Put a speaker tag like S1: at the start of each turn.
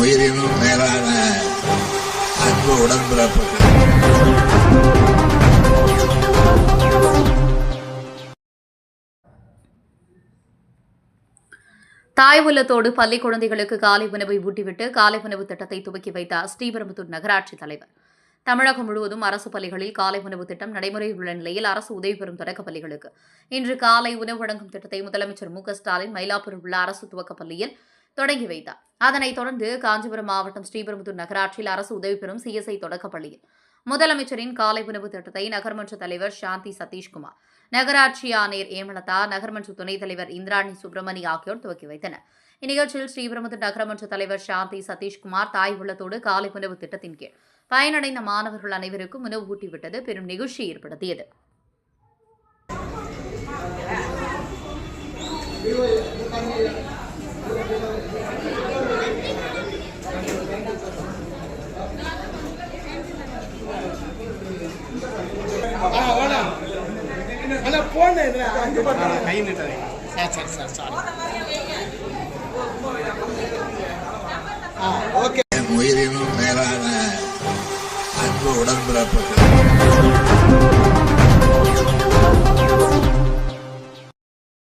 S1: உயிரினும் மேலான அன்பு உடன்பிறப்புகள்.
S2: தாய் உள்ளத்தோடு பள்ளி குழந்தைகளுக்கு காலை உணவை ஊட்டிவிட்டு காலை உணவு திட்டத்தை துவக்கி வைத்தார் ஸ்ரீபெரும்புத்தூர் நகராட்சி தலைவர். தமிழகம் முழுவதும் அரசு பள்ளிகளில் காலை உணவு திட்டம் நடைமுறையில் உள்ள நிலையில் அரசு உதவி பெறும் தொடக்க பள்ளிகளுக்கு. இன்று காலை உணவு வழங்கும் திட்டத்தை முதலமைச்சர் மு க ஸ்டாலின் மயிலாப்பூரில் உள்ள அரசு துவக்க பள்ளியில் தொடங்கி வைத்தார். அதனைத் தொடர்ந்து காஞ்சிபுரம் மாவட்டம் ஸ்ரீபெரும்புத்தூர் நகராட்சியில் அரசு உதவி பெறும் சிஎஸ்ஐ தொடக்கப் பள்ளியில். முதலமைச்சரின் காலை உணவு திட்டத்தை நகர்மன்ற தலைவர் சாந்தி சதீஷ்குமார் நகராட்சி ஆணையர் ஏமலதா நகர்மன்ற துணைத் தலைவர் இந்திராணி சுப்பிரமணி ஆகியோர் துவக்கி வைத்தனர். இந்நிகழ்ச்சியில் ஸ்ரீபெரும்புத்தூர் நகரமன்ற தலைவர் சாந்தி சதீஷ்குமார் தாய் உள்ளத்தோடு காலை உணவு திட்டத்தின் கீழ் பயனடைந்த மாணவர்கள் அனைவருக்கும் உணவு ஊட்டிவிட்டது. பெரும் நிகழ்ச்சி ஏற்படுத்தியது.
S3: Thank you. கை நீட்டாதே sir sir sir sorry okay
S1: உயிரினும் மேலான அன்பு உடன்பிறப்புகள்.